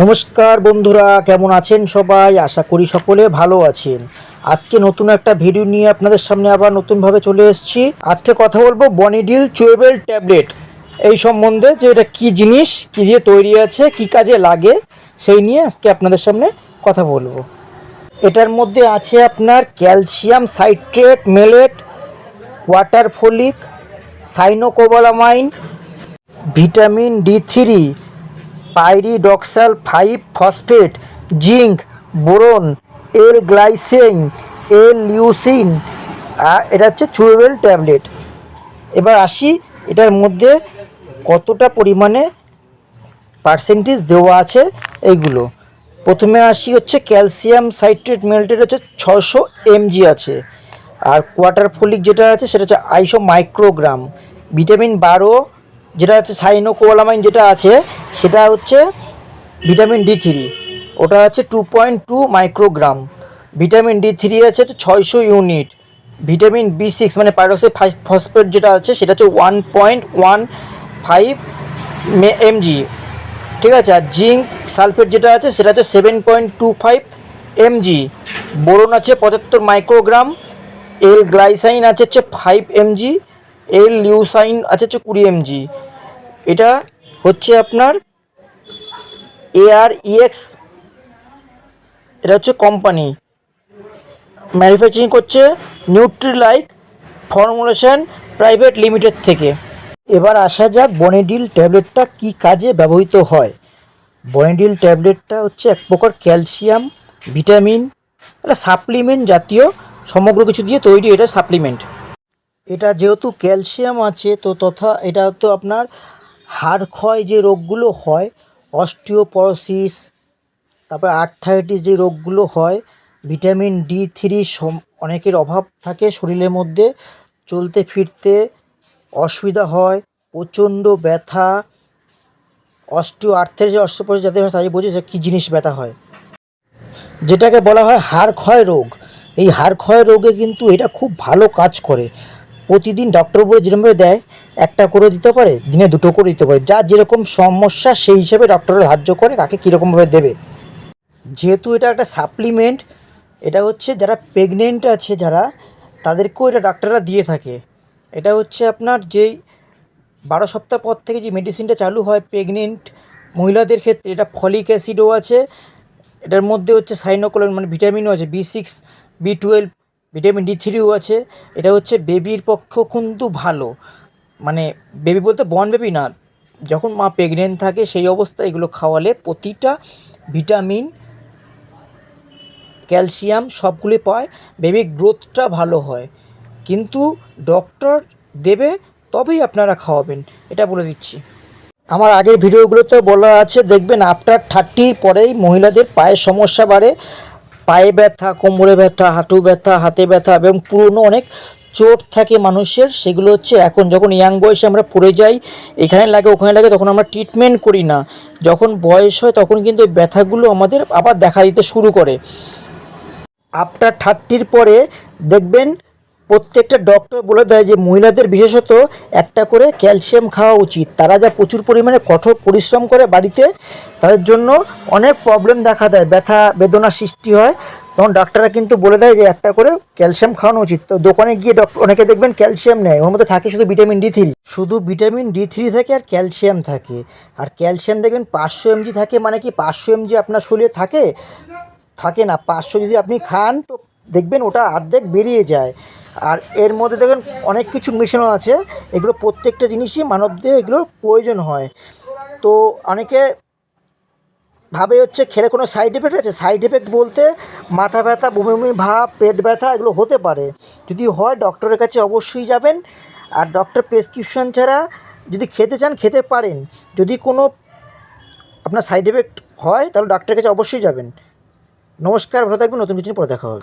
নমস্কার বন্ধুরা, কেমন আছেন সবাই? আশা করি সকলে ভালো আছেন। আজকে নতুন একটা ভিডিও নিয়ে আপনাদের সামনে আবার নতুনভাবে চলে এসেছি। আজকে কথা বলব বনিডিল চুয়েবেল ট্যাবলেট এই সম্বন্ধে যে এটা কী জিনিস, কী দিয়ে তৈরি আছে, কী কাজে লাগে, সেই নিয়ে আজকে আপনাদের সামনে কথা বলব। এটার মধ্যে আছে আপনার calcium citrate, malate, water folic, cyanocobalamin, vitamin D three pyridoxal five phosphate, zinc, boron, L glycine, L leucine এটা হচ্ছে চুয়েবেল ট্যাবলেট। এবার আসি, এটার মধ্যে কতটা পরিমাণে পার্সেন্টেজ দেওয়া আছে এইগুলো? প্রথমে আসি হচ্ছে ক্যালসিয়াম সাইট্রেট মেল্টেড হচ্ছে ছশো এমজি আছে। আর কোয়াটার ফলিক যেটা আছে সেটা হচ্ছে আইশো মাইক্রোগ্রাম ভিটামিন বারো যেটা হচ্ছে সাইনোকোয়ালামাইন যেটা আছে, সেটা হচ্ছে ভিটামিন ডি থ্রি। ওটা হচ্ছে two point two microgram. Vitamin D three আছে ছয়শো ইউনিট। ভিটামিন বি সিক্স মানে পাইরক্সাইড ফসফেট যেটা আছে, সেটা হচ্ছে one point one five mg. ঠিক আছে? আর জিঙ্ক সালফেট যেটা আছে, সেটা হচ্ছে seven point two five mg. Boron আছে পঁচাত্তর মাইক্রোগ্রাম। এল গ্লাইসাইন আছে হচ্ছে ফাইভ এমজি। এল লিউসাইন আছে হচ্ছে কুড়ি এমজি এটা হচ্ছে আপনার এআর ইএক্স এটা হচ্ছে কোম্পানি ম্যানুফ্যাকচারিং করছে নিউট্রিলাইক ফর্মুলেশন প্রাইভেট লিমিটেড থেকে। এবার আসা যাক বনেডিল ট্যাবলেটটা কি কাজে ব্যবহৃত হয়। বনেডিল ট্যাবলেটটা হচ্ছে এক প্রকার ক্যালসিয়াম, ভিটামিন এটা সাপ্লিমেন্ট জাতীয়, সমগ্র কিছু দিয়ে তৈরি এটা সাপ্লিমেন্ট এটা যেহেতু ক্যালসিয়াম আছে, তো তথা এটা তো আপনার হাড় ক্ষয় যে রোগগুলো হয়, অস্টিওপরোসিস, তারপর আর্থাইটিস যে রোগগুলো হয়, ভিটামিন ডি থ্রি অনেকের অভাব থাকে শরীরের মধ্যে, চলতে ফিরতে অসুবিধা হয়, প্রচণ্ড ব্যথা অস্টিও আর্থের যে অস্টিওপরোসিস যাদের হয় তাদের বোঝে কী জিনিস ব্যথা হয়। যেটাকে বলা হয় হাড় ক্ষয় রোগ। এই হাড় ক্ষয় রোগে কিন্তু এটা খুব ভালো কাজ করে। প্রতিদিন ডক্টর যেরকমভাবে দেয়, একটা করে দিতে পারে, দিনে দুটো করে দিতে পারে। যা যেরকম সমস্যা, সেই হিসেবে ডক্টরের ধার্য করে কাকে কীরকমভাবে দেবে। যেহেতু এটা একটা সাপ্লিমেন্ট এটা হচ্ছে যারা প্রেগনেন্ট আছে যারা, তাদেরকেও এটা ডাক্তাররা দিয়ে থাকে। এটা হচ্ছে আপনার যেই বারো সপ্তাহ পর থেকে যে মেডিসিনটা চালু হয় প্রেগনেন্ট মহিলাদের ক্ষেত্রে, এটা ফলিক অ্যাসিডও আছে, এটার মধ্যে হচ্ছে সাইনোকোলন মানে ভিটামিনও আছে B six B twelve vitamin D থ্রিও আছে, এটা হচ্ছে বেবির পক্ষ কিন্তু ভালো। মানে বেবি বলতে বন বেবি না, যখন মা প্রেগনেন্ট থাকে সেই অবস্থায় এগুলো খাওয়ালে প্রতিটা ভিটামিন, ক্যালসিয়াম সবগুলি পায়, বেবির গ্রোথটা ভালো হয়। কিন্তু ডক্টর দেবে তবেই আপনারা খাওয়াবেন, এটা বলে দিচ্ছি। আমার আগের ভিডিওগুলোতে বলা আছে, দেখবেন আফটার থার্টির পরেই মহিলাদের পায়ের সমস্যা বাড়ে। পায়ে ব্যথা, কোমরে ব্যথা, হাঁটু ব্যথা, হাতে ব্যথা এবং পুরনো অনেক চোট থাকে মানুষের, সেগুলো হচ্ছে এখন যখন ইয়াং বয়সে আমরা পড়ে যাই, এখানে লাগে, ওখানে লাগে, তখন আমরা ট্রিটমেন্ট করি না। যখন বয়স হয় তখন কিন্তু ওই ব্যথাগুলো আমাদের আবার দেখা দিতে শুরু করে। আফটার থার্টির পরে দেখবেন প্রত্যেকটা ডক্টর বলে দেয় যে মহিলাদের বিশেষত একটা করে ক্যালসিয়াম খাওয়া উচিত। তারা যা প্রচুর পরিমাণে কঠোর পরিশ্রম করে বাড়িতে, তাদের জন্য অনেক প্রবলেম দেখা দেয়। ব্যথা, বেদনা সৃষ্টি হয়। তখন ডাক্তাররা কিন্তু বলে দেয় যে একটা করে ক্যালসিয়াম খাওয়ানো উচিত। তো দোকানে গিয়ে ডক্টর অনেকে দেখবেন ক্যালসিয়াম নেয়। ওর মধ্যে থাকে শুধু ভিটামিন ডি থ্রি শুধু ভিটামিন ডি থ্রি থাকে আর ক্যালসিয়াম থাকে। আর ক্যালসিয়াম দেখবেন পাঁচশো এমজি থাকে মানে কি পাঁচশো এমজি আপনার শরীরে থাকে? থাকে না। পাঁচশো যদি আপনি খান তো দেখবেন ওটা অর্ধেক বেরিয়ে যায়। আর এর মধ্যে দেখবেন অনেক কিছু মেশানো আছে। এগুলো প্রত্যেকটা জিনিসই মানবদেহে এগুলোর প্রয়োজন হয়। তো অনেকে ভাবে হচ্ছে খেলে কোনো সাইড এফেক্ট আছে। সাইড এফেক্ট বলতে মাথা ব্যথা বমি বমি ভাব পেট ব্যথা এগুলো হতে পারে। যদি হয় ডক্টরের কাছে অবশ্যই যাবেন। আর ডক্টর প্রেসক্রিপশন ছাড়া যদি খেতে চান, খেতে পারেন। যদি কোনো আপনার সাইড এফেক্ট হয়, তাহলে ডাক্তারের কাছে অবশ্যই যাবেন। নমস্কার, ভালো থাকবেন। নতুন কিছু পরে দেখা হবে।